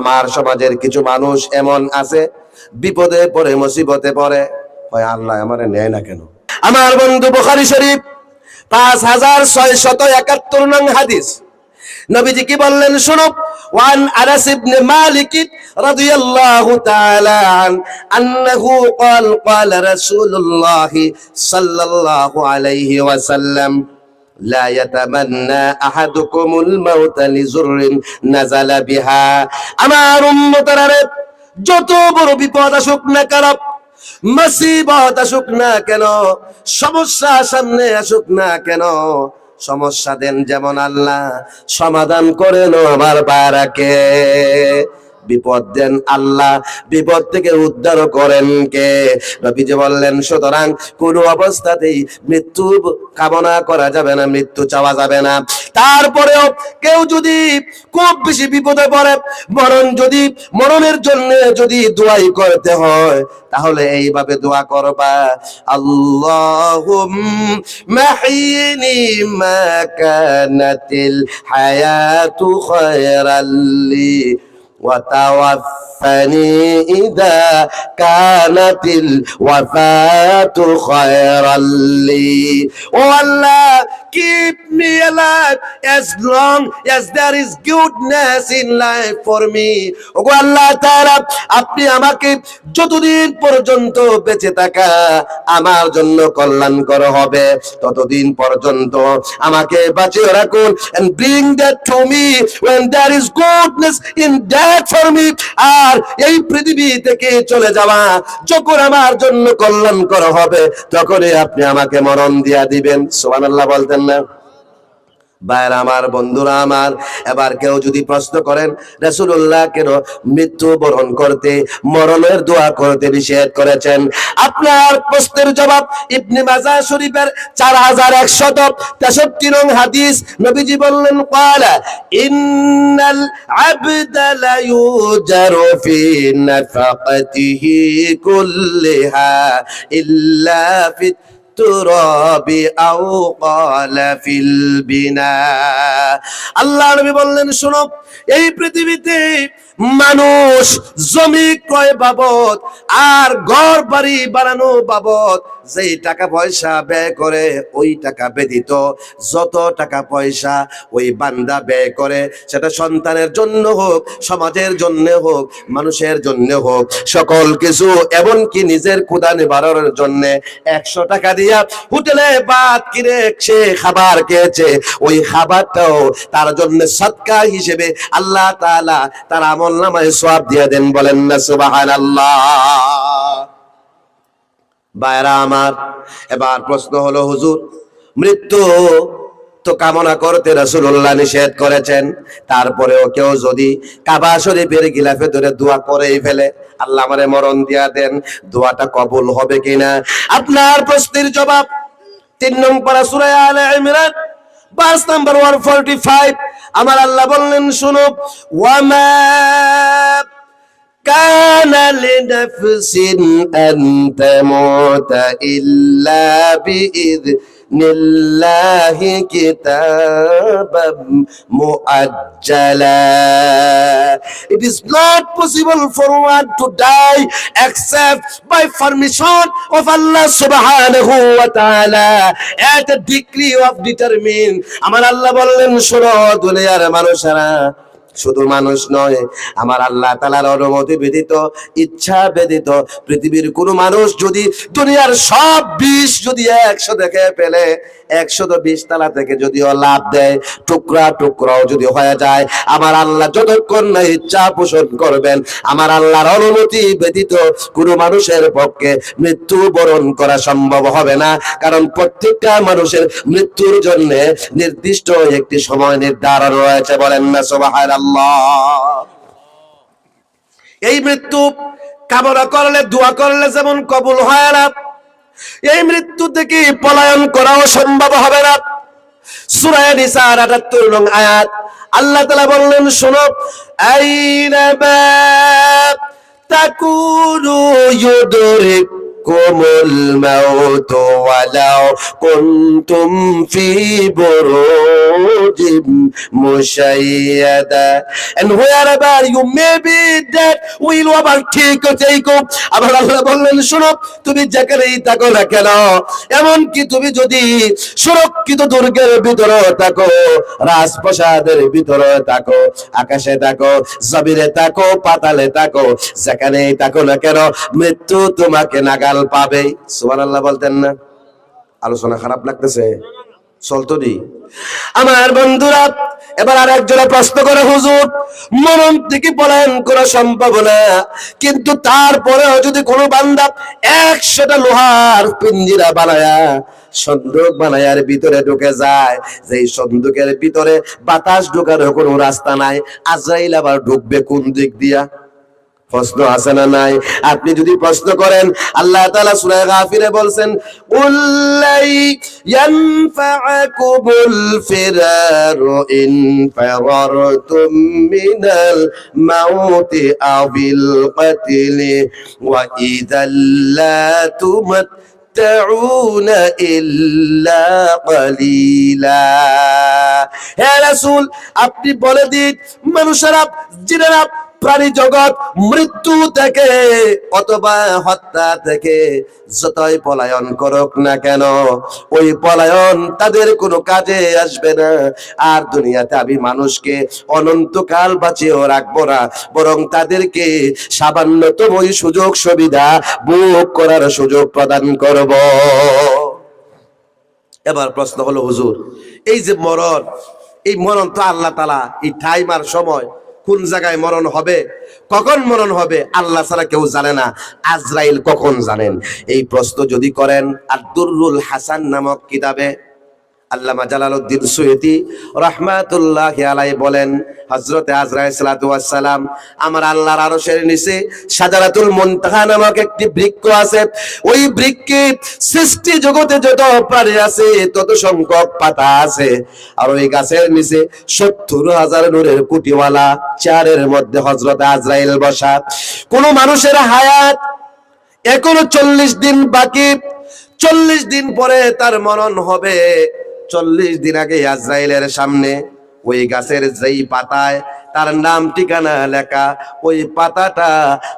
আমার সমাজের কিছু মানুষ এমন আছে, বিপদে পড়ে, মুসিবতে পড়ে। হয় আল্লাহ আমারে নেয় না কেন? আমার বন্ধু বুখারী শরীফ, পাঁচ হাজার ছয় শত একাত্তর নং হাদিস। নবীজি কি বললেন, শুনুক, ওয়ান আনাস ইবনে মালিক রাদিয়াল্লাহু তাআলা আন, আন্নাহু ক্বাল ক্বাল রাসূলুল্লাহ সাল্লাল্লাহু আলাইহি ওয়াসাল্লাম। لا يتمنى احدكم الموت لزر نزل بها আমার উম্মতরা রে, যত বড় বিপদ আসুক না কেন মুসিবত আসুক না কেন সমস্যা সামনে আসুক না কেন সমস্যা দেন যেমন আল্লাহ সমাধান করেন আমার বারাকে বিপদ দেন আল্লাহ। বিপদ থেকে উদ্ধার করেন কে? নবীজি বললেন, সুতরাং কোন অবস্থাতেই মৃত্যু কামনা করা যাবে না, মৃত্যু চাওয়া যাবে না। তারপরেও কেউ যদি খুব বেশি বিপদে পড়ে মরণ যদি মরণের জন্য যদি দোয়াই করতে হয়, তাহলে এইভাবে দোয়া করবা। কানাতিল হায়াতু খায়রাল্লি وتوفني إذا كانت الوفاة خيرا لي Oh Allah, keep me alive as long as there is goodness in life for me. ও আল্লাহ তাআলা আপনি আমাকে যতদিন পর্যন্ত বেঁচে থাকা আমার জন্য কল্যাণকর হবে ততদিন পর্যন্ত আমাকে বাঁচিয়ে রাখুন and bring that to me when there is goodness in that me আর এই পৃথিবী থেকে চলে যাওয়া যখন আমার জন্য কল্যাণকর হবে, তখনই আপনি আমাকে মরণ দিয়া দিবেন। সুবহানাল্লাহ বলতেন না। ভাইয়ের আমার, বন্ধুরা আমার, এবার কেউ যদি প্রশ্ন করেন রসুল্লাহ কেন মৃত্যু বরণ করতে, মরণের দোয়া করতে নিষেধ করেছেন? আপনার প্রশ্নের জবাব ইবনে মাজা শরীফের চার হাজার একশত তেষট্টি রং হাদিস নবীজি বললেন কালা ইন্নাল আবদালা ইউজারু ফি নাফাকাতিহি কুল্লিহা ইল্লা ফিত التراب أو قال في البناء আল্লাহ নবী বললেন শোনো এই পৃথিবীতে মানুষ জমি ক্রয় বাবদ আর ঘর বাড়ি বানানো বাবদ যেই টাকা পয়সা ব্যয় করে, ওই টাকা ব্যতীত যত টাকা পয়সা ওই বান্দা ব্যয় করে, সেটা সন্তানের জন্য হোক, সমাজের জন্য হোক, মানুষের জন্য হোক, সকল কিছু এমনকি নিজের ক্ষুদা নিবারণের জন্য একশো টাকা দিয়া হোটেলে ভাত কিনে সে খাবার খেয়েছে। ওই খাবারটাও তার জন্য সৎকা হিসেবে আল্লাহ তাআলা তার আমল নামায় সওয়াব দিয়ে দেন বলেন না, সুবহানাল্লাহ। বায়রা আমার, এবার প্রশ্ন হলো, হুজুর, মৃত্যু তো কামনা করতে রাসূলুল্লাহ নিষেধ করেছেন, তারপরেও কেউ যদি কাবা শরীফের গিলাফে ধরে দোয়া করেই ফেলে, আল্লাহ আমারে মরণ দিয়া দেন, দোয়াটা কবুল হবে কিনা? আপনার প্রশ্নের জবাব তিন নম্বর সূরা আলে ইমরান ভার্স নাম্বার 145 আমার আল্লাহ বললেন শুনো ওয়ামা كان لنفس أن تموت إلا بإذن الله كتابا مؤجلا It is not possible for one to die except by permission of Allah subhanahu wa ta'ala at a decree of determine আমার আল্লাহ বললেন শোনো দুনিয়ার মানুষেরা শুধু মানুষ নয়, আমার আল্লাহ তালার অনুমতি ব্যতীত, ইচ্ছা ব্যতীত পৃথিবীর কোন মানুষ যদি দুনিয়ার সব বিষ যদি একশো দেখে পেলে একশো তো বিশ তালা থেকে যদিও লাভ দেয়, টুকরা টুকরাও যদি হয়ে যায়, আমার আল্লাহ যতক্ষণ না ইচ্ছা পোষণ করবেন, আমার আল্লাহর অনুমতি ব্যতীত কোন মানুষের পক্ষে মৃত্যু বরণ করা সম্ভব হবে না। কারণ প্রত্যেকটা মানুষের মৃত্যুর জন্য নির্দিষ্ট একটি সময় নির্ধারণ রয়েছে, বলেন না এই মৃত্যু কামনা করলে, দোয়া করলে যেমন কবুল হয় না, এই মৃত্যু থেকে পলায়ন করাও সম্ভব হবে না। সূরা নিসার 78 নং আয়াত, আল্লাহ তাআলা বললেন বুরুজিম মুশাইয়াদা। And wherever you may be dead will you take you আবার আল্লাহ বললেন, শোনো, তুমি যেখানেই থাকো না কেন, এমনকি তুমি যদি সুরক্ষিত দুর্গের ভিতরে থাকো, রাজপ্রাসাদের ভিতরে থাকো, আকাশে থাকো, জমিনে থাকো, পাতালে থাকো, যেখানেই থাকো না কেন, মৃত্যু তোমাকে নাগাল পাবে সুবহানাল্লাহ বলতেন না। আলোচনা খারাপ লাগতেছে। চলতো দি। আমার বন্ধুরা, এবার আর একজনে প্রশ্ন করে, হুজুর মরণ থেকে পলায়ন করা সম্ভব না। কিন্তু তারপরেও যদি কোনো বান্দা একশোটা লোহার পিঞ্জিরা বানায়া, সন্দুক বানায়ার ভিতরে ঢুকে যায় যে সন্দুকের ভিতরে বাতাস ঢোকার কোনো রাস্তা নাই, আজরাইল আবার ঢুকবে কোন দিক দিয়া? প্রশ্ন আছে না নাই? আপনি যদি প্রশ্ন করেন, আল্লাহ তাআলা সূরা গাফিরে বলছেন উল্লাই ইয়ানফাকুমুল ফিরারু ইন ফারারতুম মিনাল মাউতি আবিল কাতিলি ওয়া ইদাল লা রাসূল, আপনি বলে দিন, মানুষেরা জিনেরা প্রাণী জগৎ মৃত্যু থেকে অথবা হত্যা থেকে যতই পলায়ন করুক না কেন, ওই পলায়ন তাদের কোনো কাজে আসবে না। আর দুনিয়াতে আমি মানুষকে অনন্তকাল বাঁচিয়েও রাখব না, বরং তাদেরকে সামান্যতম ওই সুযোগ সুবিধা ভোগ করার সুযোগ প্রদান করব। এবার প্রশ্ন হলো, হুজুর, এই যে মরণ, এই মরণ তো আল্লাহ তালা এই টাইম আর সময় কোন জায়গায় মরণ হবে, কখন মরণ হবে, আল্লাহ ছাড়া কেউ জানে না। আজরাইল কখন জানেন? এই প্রশ্ন যদি করেন আর দুরুল হাসান নামক কিতাবে আল্লামা জালালউদ্দিন সুয়তি রহমাতুল্লাহ আলাই বলেন, হযরতে আজরাইল সালাতু সালাম আমার আল্লাহর আরশের নিচে সাজারাতুল মুনতাহা নামক একটি বৃক্ষ আছে। ওই বৃক্ষে সৃষ্টি জগতে যত প্রাণী আছে, তত সংখ্যক পাতা আছে। আর ওই গাছের নিচে সত্তর হাজার নূরের কুটিওয়ালা, চারের মধ্যে হযরতে আজরাইল বসা। কোন মানুষের হায়াত এখনও চল্লিশ দিন বাকি, চল্লিশ দিন পরে তার মরণ হবে। চল্লিশ দিন আগে ইয়াজরাইলের সামনে ওই গাছের যেই পাতায় তার নাম ঠিকানা লেখা। ওই পাতাটা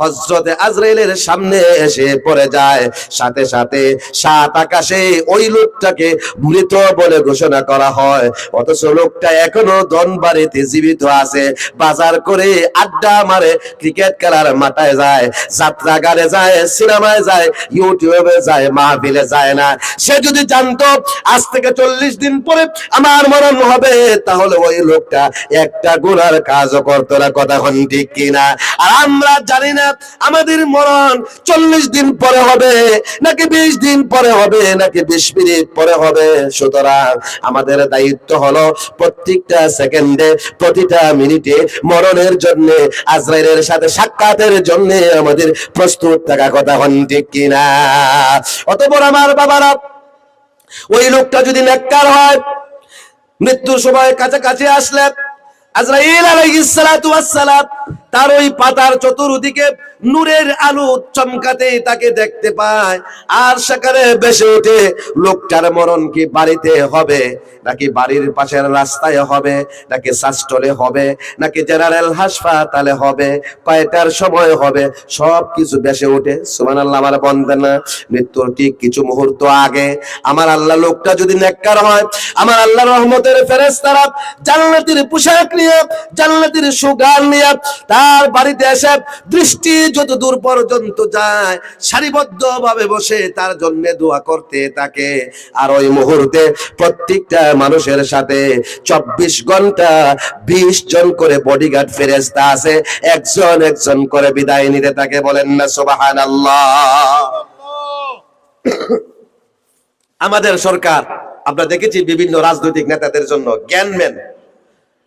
হজরতে আজরাইলের সামনে এসে পড়ে যায়। সাথে সাথে সাত আকাশে ওই লোকটাকে মৃত বলে ঘোষণা করা হয়। অথচ লোকটা এখনও ধনবাড়িতে জীবিত আছে। বাজার করে আড্ডা মারে ক্রিকেট খেলার মাথায় যায়। যাত্রাগারে যায়, সিনেমায় যায়, ইউটিউবে যায়, মাহফিলে যায় না। সে যদি জানতো, আজ থেকে চল্লিশ দিন পরে আমার মরণ হবে, তাহলে ওই লোকটা একটা গুনার কাজও করতো না কথা হন ঠিক কিনা? আর আমরা জানি না আমাদের মরণ চল্লিশ দিন পরে হবে, নাকি বিশ দিন পরে হবে, নাকি বিশ মিনিট পরে হবে। সুতরাং আমাদের দায়িত্ব হলো প্রত্যেকটা সেকেন্ডে, প্রতিটা মিনিটে মরণের জন্য, আজরাইলের সাথে সাক্ষাতের জন্য আমাদের প্রস্তুত থাকা কথা হন ঠিক কিনা? অতপর আমার বাবারা, ওই লোকটা যদি নেককার হয়, মৃত্যুর সময় কাছাকাছি আসলে আজরাইল আলাইহিস সালাতু ওয়াস সালাম তার ওই পাতার চতুর্দিকে নূরের আলো চমকাতে তাকে দেখতে পায়। আর সেখানে বেসে ওঠে, লোকটার মরণ কি বাড়িতে হবে? নাকি বাড়ির পাশের রাস্তায় হবে? নাকি সাস্টলে হবে? নাকি জেনারেল হাসপাতালে হবে? কয়টার সময় হবে? সব কিছু বেসে ওঠে। সুবহানাল্লাহ, আমার বন্ধন না, মৃত্যুর ঠিক কিছু মুহূর্ত আগে। আমার আল্লাহ লোকটা যদি নেককার হয়, আমার আল্লাহ রহমতের ফেরেশতারা জান্নাতের পোশাক নিয়ে, জান্নাতের সুগার নিয়ে তার বাড়িতে এসে দৃষ্টি যত দূর পর্যন্ত যায় সারিবদ্ধ ভাবে বসে তার জন্য দোয়া করতে থাকে। আর ওই মুহূর্তে প্রত্যেকটা মানুষের সাথে চব্বিশ ঘণ্টা বিশ জন করে বডিগার্ড ফেরেস্তা আছে। একজন একজন করে বিদায় নিতে থাকে, বলেন না সোবাহান আমাদের সরকার, আমরা দেখেছি বিভিন্ন রাজনৈতিক নেতাদের জন্য, জ্ঞানম্যান।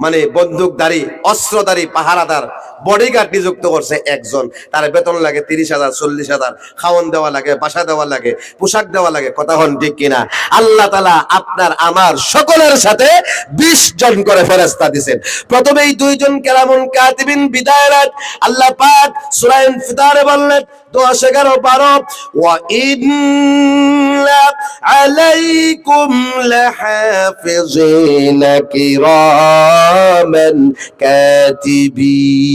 মানে বন্দুকধারী অস্ত্রধারী পাহারাদার বডিগার্ড নিযুক্ত করছে একজন। তার বেতন লাগে তিরিশ হাজার, চল্লিশ হাজার। খাওয়ান দেওয়া লাগে, বাসা দেওয়া লাগে, পোশাক দেওয়া লাগে, কথা হন ঠিক কিনা? আল্লাহ তালা আপনার, আমার সকলের সাথে বিশ জন করে ফেরেস্তা দিছেন। প্রথমেই দুইজন কেরামন কাতিবিন বিদায়রাত আল্লাহ পাক সুরাইন ফিতারে বললেন দশ এগারো বারো ওয়া ইন্না আলাইকুম লাহাফিজিন কিরামান কাতিবিন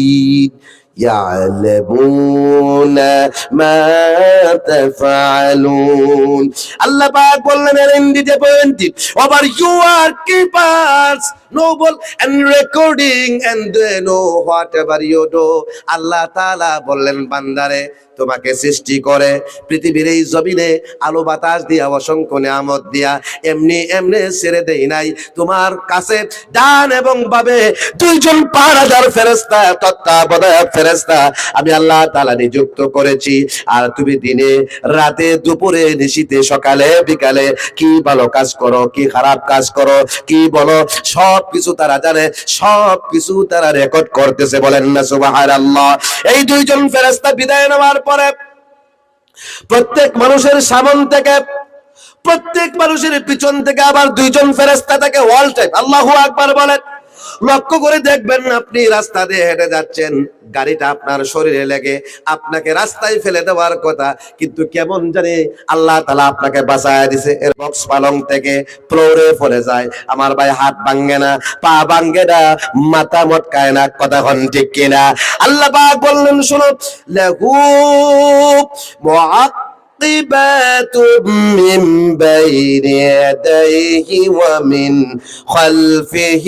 يعلمون ما تفعلون আল্লাহ পাক বললেন in the appointed over your keepers noble and recording and they know whatever you do. আল্লাহ তাআলা বললেন, বান্দারে, তোমাকে সৃষ্টি করে পৃথিবীর এই জমিনে আলো বাতাস দিয়া, অসংখ্য নিয়ামত দিয়া, এমনি এমনি ছেড়ে দেই নাই। তোমার কাছে ডান এবং বাবে দুইজন পাহারাদার ফেরেস্তা তত্ত্বাবধায়ক ফেরেস্তা আমি আল্লাহ তাআলা নিযুক্ত করেছি। আর তুমি দিনে, রাতে, দুপুরে নিশীতে সকালে, বিকালে কি ভালো কাজ করো, কি খারাপ কাজ করো, কি বলো, সব কিছু তারা জানে সব কিছু তারা রেকর্ড করতেছে, বলেন না সুবহানাল্লাহ। এই দুইজন ফেরেস্তা বিদায় নেওয়ার পরে প্রত্যেক মানুষের সামন থেকে, প্রত্যেক মানুষের পিছন থেকে আবার দুইজন ফেরেস্তা থাকে, ওয়াল টাইপ আল্লাহু আকবার বলেন। লক্ষ্য করে দেখবেন আপনি রাস্তা দিয়ে হেঁটে যাচ্ছেন। গাড়িটা আপনার শরীরে লেগে আপনাকে রাস্তায় ফেলে দেওয়ার কথা, কিন্তু কেমন জানি আল্লাহ তালা আপনাকে বাঁচায় দিছে। এর বক্স পালং থেকে ফ্লোরে পড়ে যায়। আমার ভাই হাত ভাঙ্গে না, পা ভাঙ্গে না, মাথা মটকায় না, কথা হন ঠিক কিনা? আল্লাহ বললেন শোনো লেহু معقبات من بين يديه ومن خلفه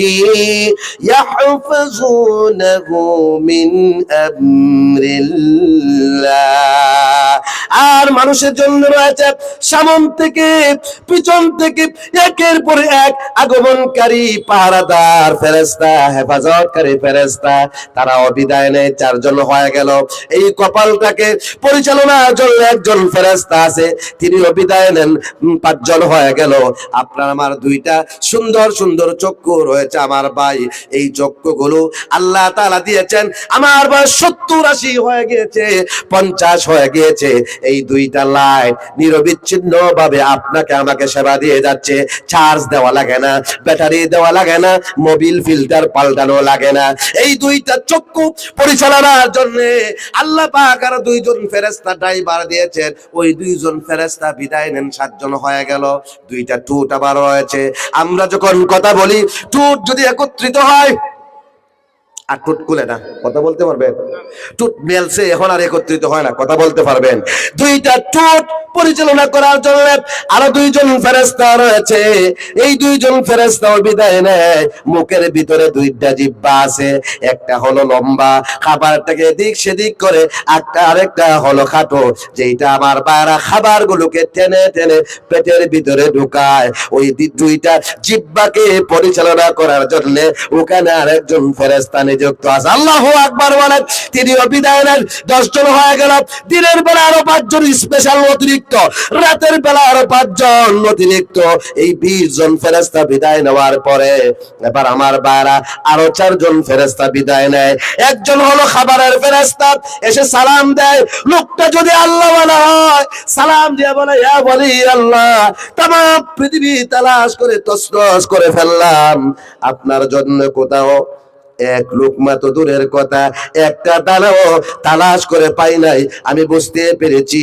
يحفظونه من أمر الله. আর মানুষের জন্য রয়েছে সামন থেকে, পিছন থেকে, একের পর এক আগমনকারী পাহারাদার ফেরেস্তা হেফাজতকারী ফেরেস্তা তারা অবিদায় নেয় চারজন হয়ে গেল। এই কপালটাকে পরিচালনার জন্য একজন ফেরেস্তা আছে, তিনি বিদায় নেন পাঁচজন হয়ে গেল। আপনার আমার দুইটা সুন্দর সুন্দর চক্ষু রয়েছে আমার ভাই। এই চক্ষুগুলো আল্লাহ তালা দিয়েছেন, আমার বয়স সত্তর আশি হয়ে গিয়েছে, পঞ্চাশ হয়ে গিয়েছে। এই দুইটা লাইট নিরবিচ্ছিন্ন ভাবে আপনাকে আমাকে সেবা দিয়ে যাচ্ছে। চার্জ দেওয়া লাগে না ব্যাটারি দেওয়া লাগে না মোবিল ফিল্টার পাল্টানো লাগে না। এই দুইটা চক্ষু পরিচালনার জন্য আল্লাহ পাক আর দুইজন ফেরেস্তা ড্রাইভার দিয়েছেন। ওই দুইজন ফেরেস্তা বিদায় নেন, সাতজন হয়ে গেল। দুইটা টুট আবার রয়েছে। আমরা যখন কথা বলি টুট যদি একত্রিত হয় আর টুট খুলে না। কথা বলতে পারবেন? টুট মেলছে, এখন আর একত্রিত হয় না, কথা বলতে পারবেন। দুইটা টুট পরিচালনা করার জন্য আরও দুইজন ফেরেস্তা রয়েছে। এই দুইজন ফেরেস্তা বিদায় নেয়। মুখের ভিতরে দুইটা জিব্বা আছে, একটা হলো লম্বা, খাবারটাকে এদিক সেদিক করে একটা আরেকটা হলো খাটো যেটা আমার বারা খাবার গুলোকে টেনে টেনে পেটের ভিতরে ঢুকায়। ওই দুইটা জিব্বাকে পরিচালনা করার জন্য ওখানে আরেকজন ফেরেস্তা নিযুক্ত আছে। আল্লাহ আকবার বলেন তিনি বিদায় নেন, দশজন হয়ে গেল দিনের বেলা আরও পাঁচজন স্পেশাল অতিরিক্ত রাতের বেলা আরও পাঁচজন এই বিশ জন ফেরেস্তা বিদায় নেওয়ার পরে এবার আমার আরও চারজন ফেরেস্তা বিদায় নেয়। একজন হলো খাবারের ফেরেস্তা এসে সালাম দেয়। লোকটা যদি আল্লাহ হয়, সালাম দিয়ে বলে, ইয়া বলি আল্লাহ তাম পৃথিবী তালাশ করে তসনস করে ফেললাম। আপনার জন্য কোথাও এক লোকমা তো দূরের কথা, একটা দানাও তালাশ করে পাই নাই। আমি বুঝতে পেরেছি,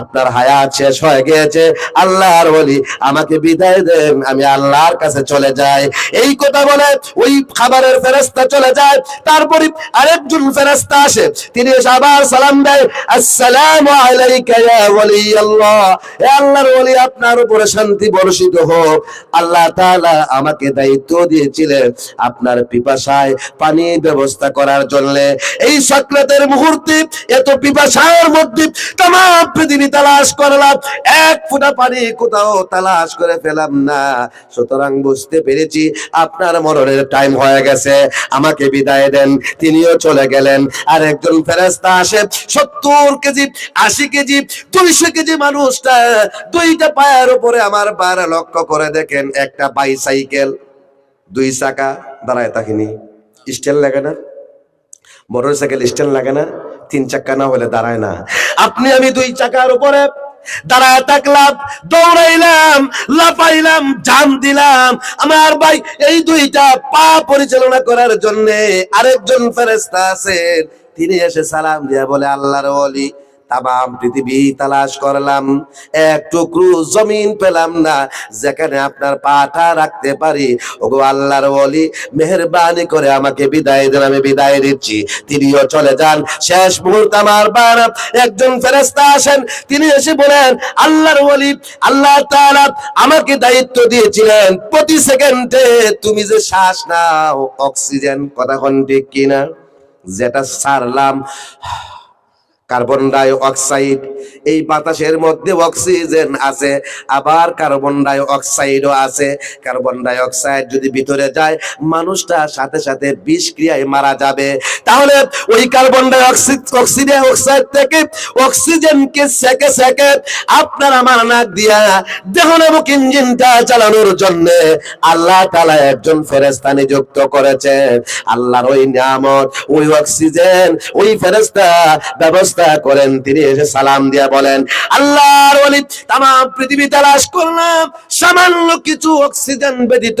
আপনার হায়াত শেষ হয়ে গিয়েছে। আল্লাহর বলি আমাকে বিদায় দেন, আমি আল্লাহর কাছে চলে যাই। এই কথা বলে ওই খাবারের ফেরেস্তা চলে যায়। তারপরে আরেকজন ফেরেস্তা আসে, তিনি এসে আবার সালাম দেয়, আসসালামু আলাইকা ইয়া ওয়ালি আল্লাহ হে আল্লাহর ওলি, আপনার উপরে শান্তি বর্ষিত হোক। আল্লাহ তাআলা আমাকে দায়িত্ব দিয়েছিলেন, আপনার পিপাসায় পানি ব্যবস্থা করার জন্য। এই সক্রাতের মুহূর্তে, এত পিপাসার মধ্যে তাম পৃথিবী তালাশ করলাম। এক ফোঁটা পানি কোথাও তালাশ করে পেলাম না। সুতরাং বুঝতে পেরেছি আপনার মরণের টাইম হয়ে গেছে। আমাকে বিদায় দেন, তিনিও চলে গেলেন। আর একজন ফেরেস্তা আসে, সত্তর কেজি, আশি কেজি, দুইশো কেজি মানুষটা দুইটা পায়ের উপরে আমার বার লক্ষ্য করে দেখেন, একটা বাইসাইকেল, দুই চাকা, দাঁড়ায় থাকিনি। স্ট্যান্ড লাগে না মোটর সাইকেল স্ট্যান্ড লাগে না, তিন চাকা না হলে দাঁড়ায় না। আপনি আমি দুই চাকার উপরে দাঁড়ায় থাকলাম, দৌড়াইলাম, লাফাইলাম, জাম দিলাম। আমার ভাই এই দুইটা পা পরিচালনা করার জন্য আরেকজন ফেরেস্তা আছেন। তিনি এসে সালাম দিয়া বলে, আল্লাহর ওলি তামাম পৃথিবী তালাশ করলাম। এক টুকরো জমিন পেলাম না, যেখানে আপনার পাটা রাখতে পারি। ওগো আল্লাহর ওলি, মেহরবানি করে আমাকে বিদায় দেন, আমি বিদায় দিচ্ছি তিনিও চলে যান। শেষ মুহূর্তে আমার বার একজন ফেরেস্তা আসেন। তিনি এসে বলেন, আল্লাহর ওলি, আল্লাহ তাআলা আমাকে দায়িত্ব দিয়েছিলেন প্রতি সেকেন্ডে। তুমি যে শ্বাস নাও, অক্সিজেন কথা ঠিক কিনা? যেটা ছাড়লাম কার্বন ডাই অক্সাইড এই বাতাসের মধ্যে অক্সিজেন আছে, আবার কার্বন ডাই অক্সাইডও আছে। কার্বন ডাই অক্সাইড যদি ভিতরে যায়, মানুষটা সাথে সাথে বিষ ক্রিয়ায় মারা যাবে। তাহলে ওই carbon dioxide oxygen oxide থেকে অক্সিজেনকে সেকে সেকে আপনার আমার নাক দিয়া দেহনামুক ইঞ্জিনটা চালানোর জন্য আল্লাহ তাআলা একজন ফেরেশতা নিযুক্ত করেছেন। আল্লাহর ওই নিয়ামত, ওই অক্সিজেন ওই ফেরেশতা ব্যবস্থা করেন। তিনি এসে সালাম দিয়া বলেন, আল্লাহর ওলি তাম পৃথিবী তালাশ করলাম। সামান্য কিছু অক্সিজেন ব্যতীত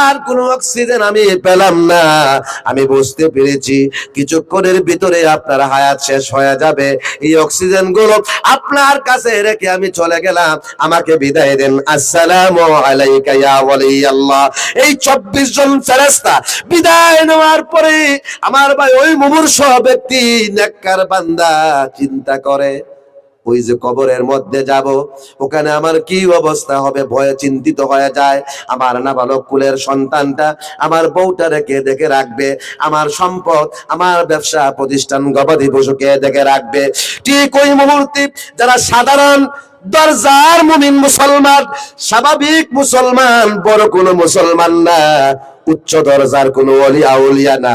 আর কোন অক্সিজেন আমি পেলাম না। আমি বুঝতে পেরেছি, কিছুক্ষণের ভিতরে আপনার হায়াত শেষ হয়ে যাবে। এই অক্সিজেনগুলো আপনার কাছে রেখে আমি চলে গেলাম। আমাকে বিদায় দেন। আসসালামু আলাইকা ইয়া ওয়ালি আল্লাহ এই 24 জন ফেরেশতা বিদায় নেওয়ার পরে আমার ভাই ওই মুমূর্ষ ব্যক্তি, নেককার বান্দা চিন্তা করে, ওই যে কবরের মধ্যে যাব, ওখানে আমার কি অবস্থা হবে? ভয়ে চিন্তিত হয়ে যায়। আমার নাবালক কুলের সন্তানটা আমার বউটা রেখে দেখে রাখবে? আমার সম্পদ, আমার ব্যবসা প্রতিষ্ঠান গবাদি পশুকে দেখে রাখবে? ঠিক ওই মুহূর্তে যারা সাধারণ দরজার মুমিন মুসলমান, স্বাভাবিক মুসলমান, বড় কোনো মুসলমান না, উচ্চ দরজার কোনো অলিয়া উলিয়া না